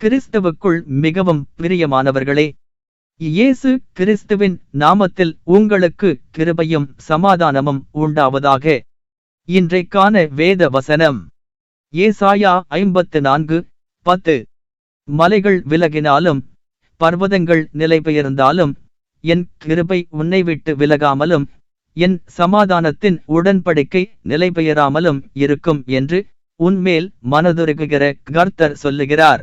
கிறிஸ்துவுக்குள் மிகவும் பிரியமானவர்களே இயேசு கிறிஸ்துவின் நாமத்தில் உங்களுக்கு கிருபையும் சமாதானமும் உண்டாவதாக. இன்றைக்கான வேத வசனம் ஏசாயா ஐம்பத்து நான்கு பத்து. மலைகள் விலகினாலும் பர்வதங்கள் நிலைபெயர்ந்தாலும் என் கிருபை உன்னை விட்டு விலகாமலும் என் சமாதானத்தின் உடன்படிக்கை நிலைபெயராமலும் இருக்கும் என்று உன்மேல் மனதுருகுகிற கர்த்தர் சொல்லுகிறார்.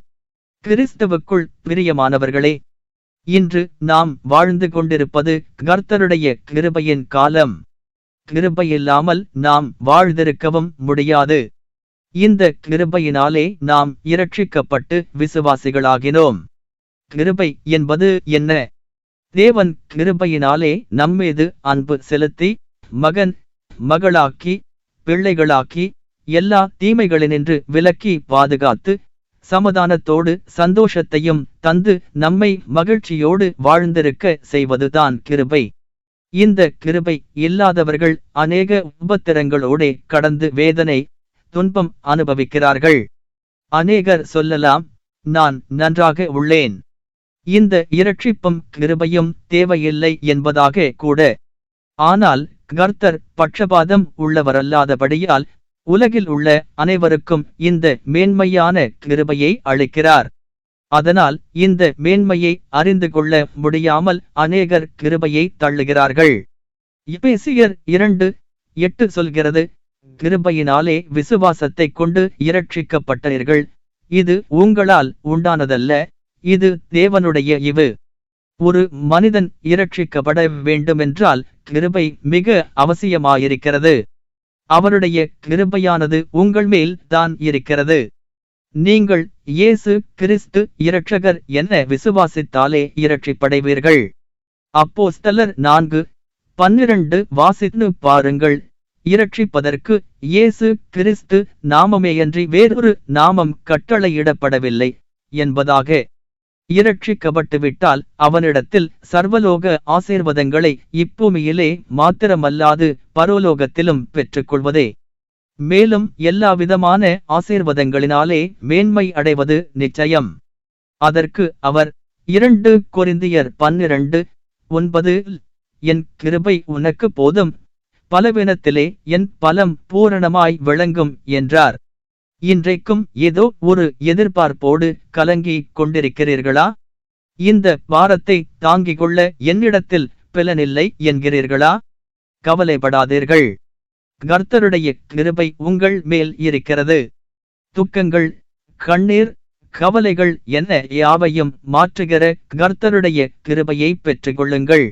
கிறிஸ்தவுக்குள் பிரியமானவர்களே இன்று நாம் வாழ்ந்து கொண்டிருப்பது கர்த்தருடைய கிருபையின் காலம். கிருபையில்லாமல் நாம் வாழ்ந்திருக்கவும் முடியாது. இந்த கிருபையினாலே நாம் இரட்சிக்கப்பட்டு விசுவாசிகளாகினோம். கிருபை என்பது என்ன? தேவன் கிருபையினாலே நம்மீது அன்பு செலுத்தி மகன் மகளாக்கி பிள்ளைகளாக்கி எல்லா தீமைகளினின்று விலக்கி பாதுகாத்து சமதானத்தோடு சந்தோஷத்தையும் தந்து நம்மை மகிழ்ச்சியோடு வாழ்ந்திருக்க செய்வதுதான் கிருபை. இந்த கிருபை இல்லாதவர்கள் அநேக உபத்திரங்களோடே கடந்து வேதனை துன்பம் அனுபவிக்கிறார்கள். அநேகர் சொல்லலாம் நான் நன்றாக உள்ளேன். இந்த இரட்சிப்பும் கிருபையும் தேவையில்லை என்பதாக கூட. ஆனால் கர்த்தர் பட்சபாதம் உள்ளவரல்லாதபடியால் உலகில் உள்ள அனைவருக்கும் இந்த மேன்மையான கிருபையை அளிக்கிறார். அதனால் இந்த மேன்மையை அறிந்து கொள்ள முடியாமல் அநேகர் கிருபையை தள்ளுகிறார்கள். இபேசியர் இரண்டு எட்டு சொல்கிறது கிருபையினாலே விசுவாசத்தைக் கொண்டு இரட்சிக்கப்பட்டீர்கள். இது உங்களால் உண்டானதல்ல இது தேவனுடைய இவு. ஒரு மனிதன் இரட்சிக்கப்பட வேண்டுமென்றால் கிருபை மிக அவசியமாயிருக்கிறது. அவருடைய கிருபையானது உங்கள் மேல் தான் இருக்கிறது. நீங்கள் இயேசு கிறிஸ்து இரட்சகர் என விசுவாசித்தாலே இரட்சிப்படைவீர்கள். அப்போஸ்தலர் நான்கு பன்னிரண்டு வாசித்து பாருங்கள். இரட்சிப்பதற்கு இயேசு கிறிஸ்து நாமமேயன்றி வேறொரு நாமம் கட்டளையிடப்படவில்லை என்பதாக இரட்சிக்கப்பட்டுவிட்டால் அவனிடத்தில் சர்வலோக ஆசீர்வாதங்களை இப்பூமியிலே மாத்திரமல்லாது பரோலோகத்திலும் பெற்றுக்கொள்வதே. மேலும் எல்லாவிதமான ஆசீர்வாதங்களினாலே மேன்மை அடைவது நிச்சயம். அதற்கு அவர் இரண்டு கொரிந்தியர் பன்னிரண்டு ஒன்பது என் கிருபை உனக்கு போதும். பலவீனத்திலே என் பலம் பூரணமாய் விளங்கும் என்றார். இன்றைக்கும் ஏதோ ஒரு எதிர்பார்ப்போடு கலங்கி கொண்டிருக்கிறீர்களா? இந்த பாரத்தை தாங்கிக் கொள்ள என்னிடத்தில் பிலனில்லை என்கிறீர்களா? கவலைப்படாதீர்கள். கர்த்தருடைய கிருபை உங்கள் மேல் இருக்கிறது. துக்கங்கள் கண்ணீர் கவலைகள் என்ன யாவையும் மாற்றுகிற கர்த்தருடைய கிருபையை பெற்றுக்கொள்ளுங்கள்.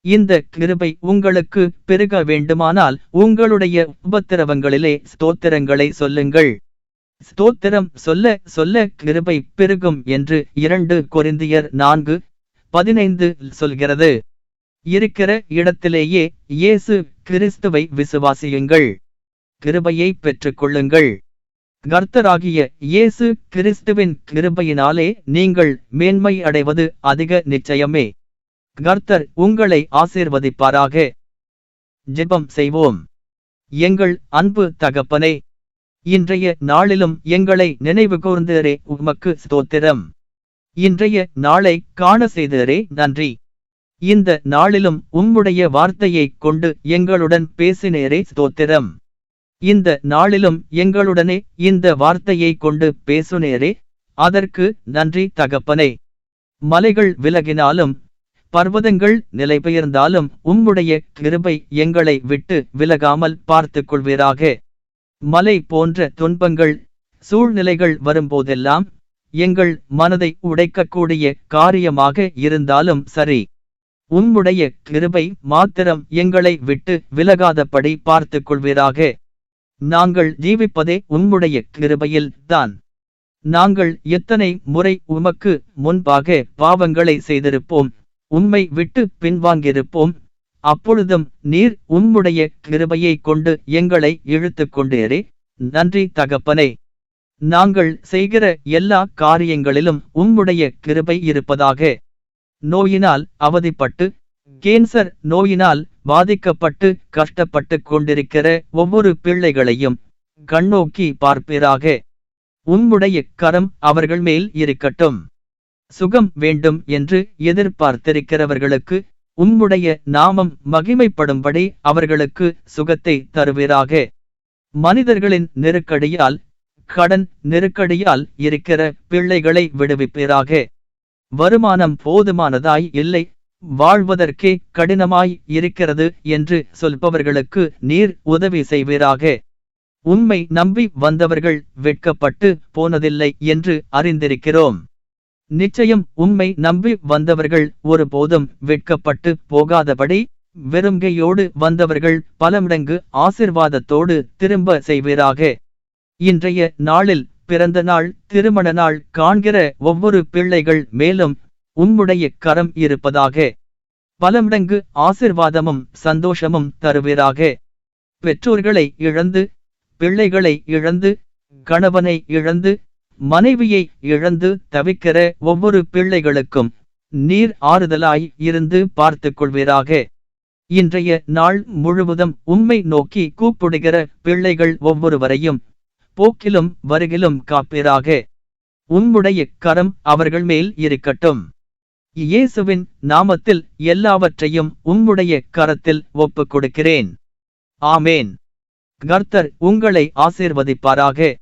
இந்த கிருபை உங்களுக்கு பெருக வேண்டுமானால் உங்களுடைய உபத்திரவங்களிலே ஸ்தோத்திரங்களை சொல்லுங்கள். ஸ்தோத்திரம் சொல்ல சொல்ல கிருபை பெருகும் என்று இரண்டு கொரிந்தியர் நான்கு பதினைந்து சொல்கிறது. இருக்கிற இடத்திலேயே இயேசு கிறிஸ்துவை விசுவாசியுங்கள். கிருபையை பெற்றுக்கொள்ளுங்கள். கர்த்தராகிய இயேசு கிறிஸ்துவின் கிருபையினாலே நீங்கள் மேன்மை அடைவது அதிக நிச்சயமே. கர்த்தர் உங்களை ஆசீர்வதிப்பாராக. ஜெபம் செய்வோம். எங்கள் அன்பு தகப்பனே இன்றைய நாளிலும் எங்களை நினைவு கூர்ந்தரே உமக்கு ஸ்தோத்திரம். இன்றைய நாளை காண செய்தரே நன்றி. இந்த நாளிலும் உம்முடைய வார்த்தையைக் கொண்டு எங்களுடன் பேசினேரே ஸ்தோத்திரம். இந்த நாளிலும் எங்களுடனே இந்த வார்த்தையை கொண்டு பேசுனேரே அதற்கு நன்றி தகப்பனே. மலைகள் விலகினாலும் பர்வதங்கள் நிலைபெயர்ந்தாலும் உம்முடைய கிருபை எங்களை விட்டு விலகாமல் பார்த்துக் கொள்வீராக மலை போன்ற துன்பங்கள் சூழ்நிலைகள் வரும்போதெல்லாம் எங்கள் மனதை உடைக்கக்கூடிய காரியமாக இருந்தாலும் சரி. உம்முடைய கிருபை மாத்திரம் எங்களை விட்டு விலகாதபடி பார்த்துக் கொள்வீராக. நாங்கள் ஜீவிப்பதே உம்முடைய கிருபையில் தான். நாங்கள் எத்தனை முறை உமக்கு முன்பாக பாவங்களை செய்திருப்போம் உம்மை விட்டு பின்வாங்கியிருப்போம். அப்பொழுதும் நீர் உம்முடைய கிருபையை கொண்டு எங்களை இழுத்து கொண்டேரே நன்றி தகப்பனே. நாங்கள் செய்கிற எல்லா காரியங்களிலும் உம்முடைய கிருபை இருப்பதாக. நோயினால் அவதிப்பட்டு கேன்சர் நோயினால் பாதிக்கப்பட்டு கஷ்டப்பட்டு கொண்டிருக்கிற ஒவ்வொரு பிள்ளைகளையும் கண்ணோக்கி பார்ப்பீராக. உம்முடைய கரம் அவர்கள் மேல் இருக்கட்டும். சுகம் வேண்டும் என்று எதிர்பார்த்திருக்கிறவர்களுக்கு உம்முடைய நாமம் மகிமைப்படும்படி அவர்களுக்கு சுகத்தை தருவீராக. மனிதர்களின் நெருக்கடியால் கடன் நெருக்கடியால் இருக்கிற பிள்ளைகளை விடுவிப்பீராக. வருமானம் போதுமானதாய் இல்லை வாழ்வதற்கே கடினமாய் இருக்கிறது என்று சொல்பவர்களுக்கு நீர் உதவி செய்வீராக. உண்மை நம்பி வந்தவர்கள் வெட்கப்பட்டு போனதில்லை என்று அறிந்திருக்கிறோம். நிச்சயம் உம்மை நம்பி வந்தவர்கள் ஒருபோதும் வெட்கப்பட்டு போகாதபடி வெறுங்கையோடு வந்தவர்கள் பல மடங்கு ஆசிர்வாதத்தோடு திரும்ப செய்வீராக. இன்றைய நாளில் பிறந்த நாள் திருமண நாள் காண்கிற ஒவ்வொரு பிள்ளைகள் மேலும் உம்முடைய கரம் இருப்பதாக. பல மடங்கு ஆசிர்வாதமும் சந்தோஷமும் தருவீராக. பெற்றோர்களை இழந்து பிள்ளைகளை இழந்து கணவனை இழந்து மனைவியை இழந்து தவிக்கிற ஒவ்வொரு பிள்ளைகளுக்கும் நீர் ஆறுதலாய் இருந்து பார்த்துக் கொள்வீராக. இன்றைய நாள் முழுவதும் உம்மை நோக்கி கூப்பிடுகிற பிள்ளைகள் ஒவ்வொருவரையும் போக்கிலும் வருகிலும் காப்பீராக. உம்முடைய கரம் அவர்கள் மேல் இருக்கட்டும். இயேசுவின் நாமத்தில் எல்லாவற்றையும் உம்முடைய கரத்தில் ஒப்புக் கொடுக்கிறேன் ஆமேன். கர்த்தர் உங்களை ஆசீர்வதிப்பாராக.